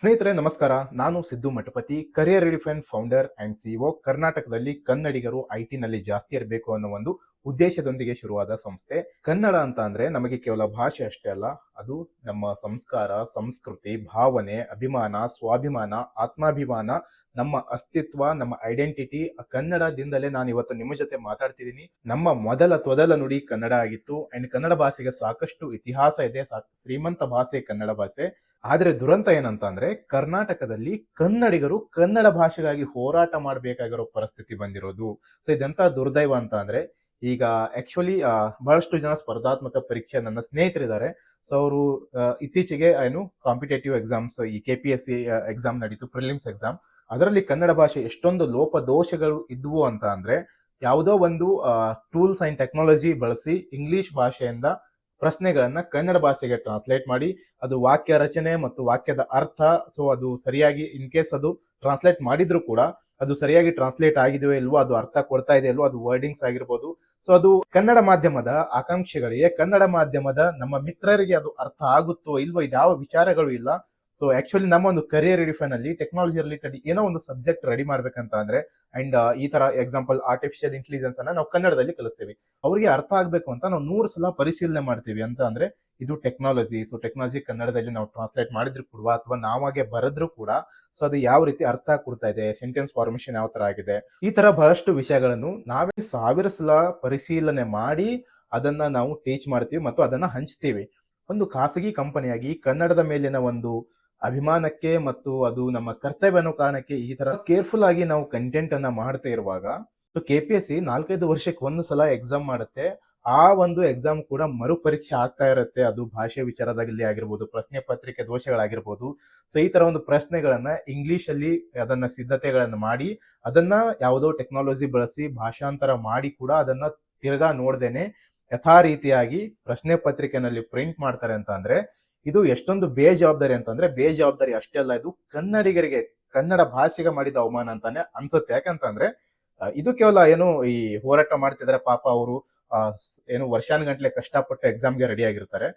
ಸ್ನೇಹಿತರೆ, ನಮಸ್ಕಾರ. ನಾನು Siddu Mathapati, career redefine founder and CEO ಕರ್ನಾಟಕದಲ್ಲಿ ಕನ್ನಡಿಗರು ಐ ಟಿನಲ್ಲಿ ಜಾಸ್ತಿ ಇರಬೇಕು ಅನ್ನೋ ಒಂದು ಉದ್ದೇಶದೊಂದಿಗೆ ಶುರುವಾದ ಸಂಸ್ಥೆ. ಕನ್ನಡ ಅಂತ ಅಂದ್ರೆ ನಮಗೆ ಕೇವಲ ಭಾಷೆ ಅಷ್ಟೇ ಅಲ್ಲ, ಅದು ನಮ್ಮ ಸಂಸ್ಕಾರ, ಸಂಸ್ಕೃತಿ, ಭಾವನೆ, ಅಭಿಮಾನ, ಸ್ವಾಭಿಮಾನ, ಆತ್ಮಾಭಿಮಾನ ನಮ್ಮ ಅಸ್ತಿತ್ವ, ನಮ್ಮ ಐಡೆಂಟಿಟಿ ಕನ್ನಡದಿಂದಲೇ ನಾನು ಇವತ್ತು ನಿಮ್ಮ ಜೊತೆ ಮಾತಾಡ್ತಿದ್ದೀನಿ. ನಮ್ಮ ಮೊದಲ ತೊದಲ ನುಡಿ ಕನ್ನಡ ಆಗಿತ್ತು. ಅಂಡ್ ಕನ್ನಡ ಭಾಷೆಗೆ ಸಾಕಷ್ಟು ಇತಿಹಾಸ ಇದೆ. ಶ್ರೀಮಂತ ಭಾಷೆ ಕನ್ನಡ ಭಾಷೆ. ಆದ್ರೆ ದುರಂತ ಏನಂತ ಅಂದ್ರೆ ಕರ್ನಾಟಕದಲ್ಲಿ ಕನ್ನಡಿಗರು ಕನ್ನಡ ಭಾಷೆಗಾಗಿ ಹೋರಾಟ ಮಾಡಬೇಕಾಗಿರೋ ಪರಿಸ್ಥಿತಿ ಬಂದಿರೋದು. ಸೊ ಇದೆಂತ ದುರ್ದೈವ ಅಂತ ಅಂದ್ರೆ ಈಗ ಆಕ್ಚುಲಿ ಬಹಳಷ್ಟು ಜನ ಸ್ಪರ್ಧಾತ್ಮಕ ಪರೀಕ್ಷೆ ನನ್ನ ಸ್ನೇಹಿತರಿದ್ದಾರೆ. ಸೊ ಅವರು ಇತ್ತೀಚೆಗೆ ಏನು ಕಾಂಪಿಟೇಟಿವ್ ಎಕ್ಸಾಮ್ಸ್ ಈ K P S C exam ನಡೀತು ಪ್ರಿಲಿಮ್ಸ್ ಎಕ್ಸಾಮ್ ಅದರಲ್ಲಿ ಕನ್ನಡ ಭಾಷೆ ಎಷ್ಟೊಂದು ಲೋಪ ದೋಷಗಳು ಇದ್ವು ಅಂತ ಅಂದ್ರೆ, ಯಾವುದೋ ಒಂದು ಟೂಲ್ಸ್ ಅಂಡ್ ಟೆಕ್ನಾಲಜಿ ಬಳಸಿ ಇಂಗ್ಲಿಷ್ ಭಾಷೆಯಿಂದ ಪ್ರಶ್ನೆಗಳನ್ನ ಕನ್ನಡ ಭಾಷೆಗೆ ಟ್ರಾನ್ಸ್ಲೇಟ್ ಮಾಡಿ, ಅದು ವಾಕ್ಯ ರಚನೆ ಮತ್ತು ವಾಕ್ಯದ ಅರ್ಥ ಸೊ ಅದು ಸರಿಯಾಗಿ ಇನ್ ಕೇಸ್ ಅದು ಟ್ರಾನ್ಸ್ಲೇಟ್ ಮಾಡಿದ್ರು ಕೂಡ ಅದು ಸರಿಯಾಗಿ ಟ್ರಾನ್ಸ್ಲೇಟ್ ಆಗಿದೆಯೋ ಇಲ್ವೋ, ಅದು ಅರ್ಥ ಕೊಡ್ತಾ ಇದೆ ಅದು ವರ್ಡಿಂಗ್ಸ್ ಆಗಿರ್ಬೋದು. ಸೊ ಅದು ಕನ್ನಡ ಮಾಧ್ಯಮದ ಆಕಾಂಕ್ಷೆಗಳಿಗೆ, ಕನ್ನಡ ಮಾಧ್ಯಮದ ನಮ್ಮ ಮಿತ್ರರಿಗೆ ಅದು ಅರ್ಥ ಆಗುತ್ತೋ ಇಲ್ವೋ, ಇದ್ಯಾವ ವಿಚಾರಗಳು ಇಲ್ಲ. ಸೊ ಆಕ್ಚುಲಿ ನಮ್ಮ ಒಂದು ಕರಿಯರ್ ರಿಡಿಫೈನ್ ಅಲ್ಲಿ ಟೆಕ್ನಾಲಜಿ ರಿಲೇಟೆಡ್ ಏನೋ ಒಂದು ಸಬ್ಜೆಕ್ಟ್ ರೆಡಿ ಮಾಡ್ಬೇಕಂತ ಅಂದ್ರೆ ಅಂಡ್ ಈ ತರ ಎಕ್ಸಾಂಪಲ್ ಆರ್ಟಿಫಿಷಿಯಲ್ ಇಂಟೆಲಿಜೆನ್ಸ್ ಅನ್ನ ನಾವು ಕನ್ನಡದಲ್ಲಿ ಕಲಿಸ್ತೀವಿ. ಅವರಿಗೆ ಅರ್ಥ ಆಗ್ಬೇಕು ಅಂತ ನಾವು ನೂರು ಸಲ ಪರಿಶೀಲನೆ ಮಾಡ್ತೀವಿ ಅಂತ ಅಂದ್ರೆ ಇದು ಟೆಕ್ನಾಲಜಿ ಸೊ ಟೆಕ್ನಾಲಜಿ ಕನ್ನಡದಲ್ಲಿ ನಾವು ಟ್ರಾನ್ಸ್ಲೇಟ್ ಮಾಡಿದ್ರು ಕೂಡ ಅಥವಾ ನಾವಾಗೆ ಬರೆದ್ರು ಕೂಡ ಸೊ ಅದು ಯಾವ ರೀತಿ ಅರ್ಥ ಕೊಡ್ತಾ ಇದೆ ಸೆಂಟೆನ್ಸ್ ಫಾರ್ಮೇಶನ್ ಯಾವ ತರ ಆಗಿದೆ. ಈ ತರ ಬಹಳಷ್ಟು ವಿಷಯಗಳನ್ನು ನಾವೇ ಸಾವಿರ ಸಲ ಪರಿಶೀಲನೆ ಮಾಡಿ ಅದನ್ನ ನಾವು ಟೀಚ್ ಮಾಡ್ತೀವಿ ಮತ್ತು ಅದನ್ನ ಹಂಚ್ತೀವಿ. ಒಂದು ಖಾಸಗಿ ಕಂಪನಿಯಾಗಿ ಕನ್ನಡದ ಮೇಲಿನ ಒಂದು ಅಭಿಮಾನಕ್ಕೆ ಮತ್ತು ಅದು ನಮ್ಮ ಕರ್ತವ್ಯ ಅನ್ನೋ ಕಾರಣಕ್ಕೆ ಈ ತರ ಕೇರ್ಫುಲ್ ಆಗಿ ನಾವು ಕಂಟೆಂಟ್ ಅನ್ನ ಮಾಡ್ತಾ ಇರುವಾಗ so K P S C ನಾಲ್ಕೈದು ವರ್ಷಕ್ಕೆ ಒಂದು ಸಲ ಎಕ್ಸಾಮ್ ಮಾಡುತ್ತೆ. ಆ ಒಂದು ಎಕ್ಸಾಮ್ ಕೂಡ ಮರುಪರೀಕ್ಷೆ ಆಗ್ತಾ ಇರುತ್ತೆ. ಅದು ಭಾಷೆ ವಿಚಾರದಲ್ಲಿ ಆಗಿರ್ಬೋದು, ಪ್ರಶ್ನೆ ಪತ್ರಿಕೆ ದೋಷಗಳಾಗಿರ್ಬೋದು. ಸೊ ಈ ತರ ಒಂದು ಪ್ರಶ್ನೆಗಳನ್ನ ಇಂಗ್ಲಿಷ್ ಅಲ್ಲಿ ಅದನ್ನ ಸಿದ್ಧತೆಗಳನ್ನ ಮಾಡಿ, ಅದನ್ನ ಯಾವುದೋ ಟೆಕ್ನಾಲಜಿ ಬಳಸಿ ಭಾಷಾಂತರ ಮಾಡಿ ಕೂಡ ಅದನ್ನ ತಿರ್ಗಾ ನೋಡ್ದೇನೆ ಯಥಾ ರೀತಿಯಾಗಿ ಪ್ರಶ್ನೆ ಪತ್ರಿಕೆನಲ್ಲಿ ಪ್ರಿಂಟ್ ಮಾಡ್ತಾರೆ ಅಂತ ಅಂದ್ರೆ, ಇದು ಎಷ್ಟೊಂದು ಬೇಜವಾಬ್ದಾರಿ ಅಂತಂದ್ರೆ ಬೇಜವಾಬ್ದಾರಿ ಅಷ್ಟೇ ಅಲ್ಲ, ಇದು ಕನ್ನಡಿಗರಿಗೆ, ಕನ್ನಡ ಭಾಷೆಗೆ ಮಾಡಿದ ಅವಮಾನ ಅಂತಾನೆ ಅನ್ಸುತ್ತೆ. ಯಾಕಂತಂದ್ರೆ ಇದು ಕೇವಲ ಏನು ಈ ಹೋರಾಟ ಮಾಡ್ತಿದಾರೆ ಪಾಪ ಅವರು ಏನು ವರ್ಷಾನುಗಂಟ್ಲೆ ಕಷ್ಟಪಟ್ಟು ಎಕ್ಸಾಮ್ಗೆ ರೆಡಿ ಆಗಿರ್ತಾರೆ.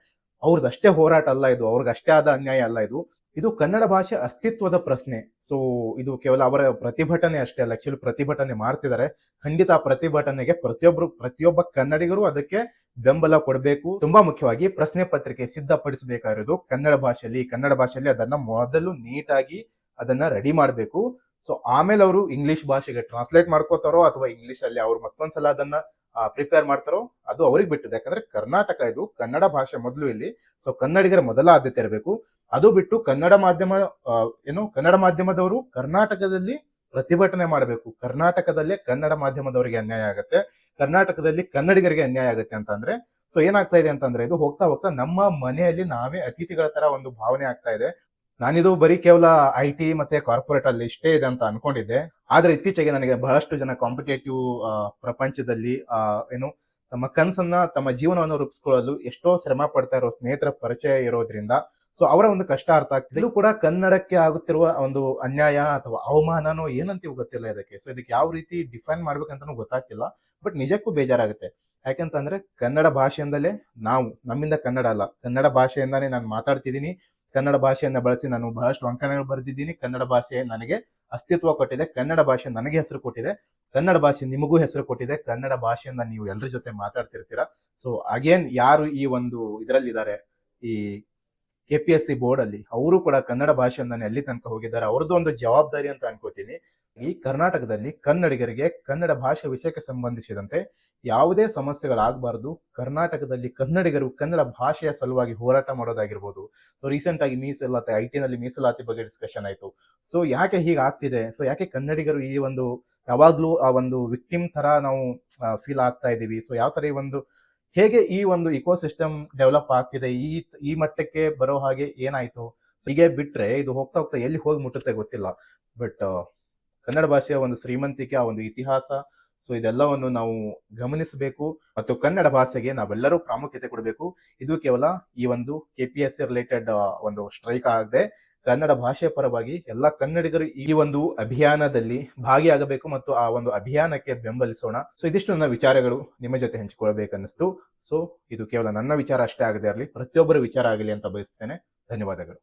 ಅವ್ರದ್ದು ಅಷ್ಟೇ ಹೋರಾಟ ಅಲ್ಲ ಇದು ಅವ್ರಿಗೆ ಅಷ್ಟೇ ಆದ ಅನ್ಯಾಯ ಅಲ್ಲ ಇದು. ಇದು ಕನ್ನಡ ಭಾಷೆ ಅಸ್ತಿತ್ವದ ಪ್ರಶ್ನೆ. ಸೊ ಇದು ಕೇವಲ ಅವರ ಪ್ರತಿಭಟನೆ ಅಷ್ಟೇ ಅಲ್ಲ ಆಕ್ಚುಲಿ ಪ್ರತಿಭಟನೆ ಮಾಡ್ತಿದ್ದಾರೆ. ಖಂಡಿತ ಆ ಪ್ರತಿಭಟನೆಗೆ ಪ್ರತಿಯೊಬ್ರು, ಪ್ರತಿಯೊಬ್ಬ ಕನ್ನಡಿಗರು ಅದಕ್ಕೆ ಬೆಂಬಲ ಕೊಡಬೇಕು. ತುಂಬಾ ಮುಖ್ಯವಾಗಿ ಪ್ರಶ್ನೆ ಪತ್ರಿಕೆ ಸಿದ್ಧಪಡಿಸಬೇಕಾಗಿರೋದು ಕನ್ನಡ ಭಾಷೆಯಲ್ಲಿ. ಕನ್ನಡ ಭಾಷೆಯಲ್ಲಿ ಅದನ್ನ ಮೊದಲು ನೀಟಾಗಿ ಅದನ್ನ ರೆಡಿ ಮಾಡಬೇಕು. ಸೊ ಆಮೇಲೆ ಅವರು ಇಂಗ್ಲಿಷ್ ಭಾಷೆಗೆ ಟ್ರಾನ್ಸ್ಲೇಟ್ ಮಾಡ್ಕೋತಾರೋ ಅಥವಾ ಇಂಗ್ಲಿಷ್ ಅಲ್ಲಿ ಅವ್ರು ಮತ್ತೊಂದ್ಸಲ ಅದನ್ನ ಪ್ರಿಪೇರ್ ಮಾಡ್ತಾರೋ ಅದು ಅವ್ರಿಗೆ ಬಿಟ್ಟಿದೆ. ಯಾಕಂದ್ರೆ ಕರ್ನಾಟಕ ಇದು ಕನ್ನಡ ಭಾಷೆ ಮೊದಲು ಇಲ್ಲಿ. ಸೊ ಕನ್ನಡಿಗರ ಮೊದಲ ಆದ್ಯತೆ ಇರಬೇಕು. ಅದು ಬಿಟ್ಟು ಕನ್ನಡ ಮಾಧ್ಯಮ ಏನು ಕನ್ನಡ ಮಾಧ್ಯಮದವರು ಕರ್ನಾಟಕದಲ್ಲಿ ಪ್ರತಿಭಟನೆ ಮಾಡಬೇಕು. ಕರ್ನಾಟಕದಲ್ಲೇ ಕನ್ನಡ ಮಾಧ್ಯಮದವರಿಗೆ ಅನ್ಯಾಯ ಆಗುತ್ತೆ. ಕರ್ನಾಟಕದಲ್ಲಿ ಕನ್ನಡಿಗರಿಗೆ ಅನ್ಯಾಯ ಆಗುತ್ತೆ ಅಂತಂದ್ರೆ ಸೊ ಏನಾಗ್ತಾ ಇದೆ ಅಂತಂದ್ರೆ, ಇದು ಹೋಗ್ತಾ ಹೋಗ್ತಾ ನಮ್ಮ ಮನೆಯಲ್ಲಿ ನಾವೇ ಅತಿಥಿಗಳ ತರ ಒಂದು ಭಾವನೆ ಆಗ್ತಾ ಇದೆ. ನಾನಿದು ಬರೀ ಕೇವಲ ಐ ಟಿ ಮತ್ತೆ ಕಾರ್ಪೊರೇಟ್ ಅಲ್ಲಿ ಇಷ್ಟೇ ಇದೆ ಅಂತ ಅನ್ಕೊಂಡಿದ್ದೆ. ಆದ್ರೆ ಇತ್ತೀಚೆಗೆ ನನಗೆ ಬಹಳಷ್ಟು ಜನ ಕಾಂಪಿಟೇಟಿವ್ ಪ್ರಪಂಚದಲ್ಲಿ ಏನು, ತಮ್ಮ ಕನಸನ್ನ, ತಮ್ಮ ಜೀವನವನ್ನು ರೂಪಿಸ್ಕೊಳ್ಳಲು ಎಷ್ಟೋ ಶ್ರಮ ಪಡ್ತಾ ಇರೋ ಸ್ನೇಹಿತರ ಪರಿಚಯ ಇರೋದ್ರಿಂದ, ಸೊ ಅವರ ಒಂದು ಕಷ್ಟ ಅರ್ಥ ಆಗ್ತಿದೆ. ಇದು ಕೂಡ ಕನ್ನಡಕ್ಕೆ ಆಗುತ್ತಿರುವ ಒಂದು ಅನ್ಯಾಯ ಅಥವಾ ಅವಮಾನನೋ ಏನಂತೀವಿ ಗೊತ್ತಿಲ್ಲ ಇದಕ್ಕೆ. ಸೊ ಇದಕ್ಕೆ ಯಾವ ರೀತಿ ಡಿಫೈನ್ ಮಾಡ್ಬೇಕಂತನೂ ಗೊತ್ತಾಗ್ತಿಲ್ಲ. ಬಟ್ ನಿಜಕ್ಕೂ ಬೇಜಾರಾಗುತ್ತೆ. ಯಾಕಂತಂದ್ರೆ ಕನ್ನಡ ಭಾಷೆಯಿಂದಲೇ ನಾವು, ನಮ್ಮಿಂದ ಕನ್ನಡ ಅಲ್ಲ, ಕನ್ನಡ ಭಾಷೆಯಿಂದಾನೇ ನಾನು ಮಾತಾಡ್ತಿದ್ದೀನಿ. ಕನ್ನಡ ಭಾಷೆಯನ್ನ ಬಳಸಿ ನಾನು ಬಹಳಷ್ಟು ಅಂಕಣಗಳು ಬರೆದಿದ್ದೀನಿ. ಕನ್ನಡ ಭಾಷೆ ನನಗೆ ಅಸ್ತಿತ್ವ ಕೊಟ್ಟಿದೆ. ಕನ್ನಡ ಭಾಷೆ ನನಗೆ ಹೆಸರು ಕೊಟ್ಟಿದೆ. ಕನ್ನಡ ಭಾಷೆ ನಿಮಗೂ ಹೆಸರು ಕೊಟ್ಟಿದೆ. ಕನ್ನಡ ಭಾಷೆಯಿಂದ ನೀವು ಎಲ್ಲರ ಜೊತೆ ಮಾತಾಡ್ತಿರ್ತೀರಾ? ಸೊ ಅಗೇನ್ ಯಾರು ಈ ಒಂದು ಇದರಲ್ಲಿದ್ದಾರೆ? ಈ K P S C board ಅಲ್ಲಿ. ಅವರು ಕೂಡ ಕನ್ನಡ ಭಾಷೆಯಿಂದ ಎಲ್ಲಿ ತನಕ ಹೋಗಿದ್ದಾರೆ? ಅವ್ರದ್ದು ಒಂದು ಜವಾಬ್ದಾರಿ ಅಂತ ಅನ್ಕೋತೀನಿ. ಈ ಕರ್ನಾಟಕದಲ್ಲಿ ಕನ್ನಡಿಗರಿಗೆ ಕನ್ನಡ ಭಾಷೆ ವಿಷಯಕ್ಕೆ ಸಂಬಂಧಿಸಿದಂತೆ ಯಾವುದೇ ಸಮಸ್ಯೆಗಳಾಗಬಾರ್ದು. ಕರ್ನಾಟಕದಲ್ಲಿ ಕನ್ನಡಿಗರು ಕನ್ನಡ ಭಾಷೆಯ ಸಲುವಾಗಿ ಹೋರಾಟ ಮಾಡೋದಾಗಿರ್ಬೋದು. ಸೊ ರೀಸೆಂಟ್ ಆಗಿ ಮೀಸಲಾತಿ ಐ ನಲ್ಲಿ ಮೀಸಲಾತಿ ಬಗ್ಗೆ ಡಿಸ್ಕಷನ್ ಆಯಿತು. ಸೊ ಯಾಕೆ ಹೀಗೆ ಆಗ್ತಿದೆ? ಸೊ ಯಾಕೆ ಕನ್ನಡಿಗರು ಈ ಒಂದು ಯಾವಾಗಲೂ ಆ ಒಂದು ವಿಕ್ಟಿಮ್ ತರ ನಾವು ಫೀಲ್ ಆಗ್ತಾ ಇದ್ದೀವಿ ಸೊ ಯಾವ ತರ ಈ ಒಂದು, ಹೇಗೆ ಈ ಒಂದು ಇಕೋಸಿಸ್ಟಮ್ ಡೆವಲಪ್ ಆಗ್ತಿದೆ? ಈ ಈ ಮಟ್ಟಕ್ಕೆ ಬರೋ ಹಾಗೆ ಏನಾಯ್ತು? ಹೀಗೆ ಬಿಟ್ರೆ ಇದು ಹೋಗ್ತಾ ಹೋಗ್ತಾ ಎಲ್ಲಿ ಹೋಗಿ ಮುಟ್ಟುತ್ತೆ ಗೊತ್ತಿಲ್ಲ. ಬಟ್ ಕನ್ನಡ ಭಾಷೆಯ ಒಂದು ಶ್ರೀಮಂತಿಕೆ, ಆ ಒಂದು ಇತಿಹಾಸ. ಸೊ ಇದೆಲ್ಲವನ್ನು ನಾವು ಗಮನಿಸಬೇಕು ಮತ್ತು ಕನ್ನಡ ಭಾಷೆಗೆ ನಾವೆಲ್ಲರೂ ಪ್ರಾಮುಖ್ಯತೆ ಕೊಡಬೇಕು. ಇದು ಕೇವಲ ಈ ಒಂದು K P S C related ಒಂದು ಸ್ಟ್ರೈಕ್ ಆಗದೆ ಕನ್ನಡ ಭಾಷೆ ಪರವಾಗಿ ಎಲ್ಲ ಕನ್ನಡಿಗರು ಈ ಒಂದು ಅಭಿಯಾನದಲ್ಲಿ ಭಾಗಿಯಾಗಬೇಕು ಮತ್ತು ಆ ಒಂದು ಅಭಿಯಾನಕ್ಕೆ ಬೆಂಬಲಿಸೋಣ. ಸೊ ಇದಿಷ್ಟು ನನ್ನ ವಿಚಾರಗಳು ನಿಮ್ಮ ಜೊತೆ ಹಂಚಿಕೊಳ್ಬೇಕನ್ನಿಸ್ತು ಸೊ ಇದು ಕೇವಲ ನನ್ನ ವಿಚಾರ ಅಷ್ಟೇ ಆಗದೆ ಇರಲಿ, ಪ್ರತಿಯೊಬ್ಬರ ವಿಚಾರ ಆಗಲಿ ಅಂತ ಬಯಸ್ತೇನೆ. ಧನ್ಯವಾದಗಳು.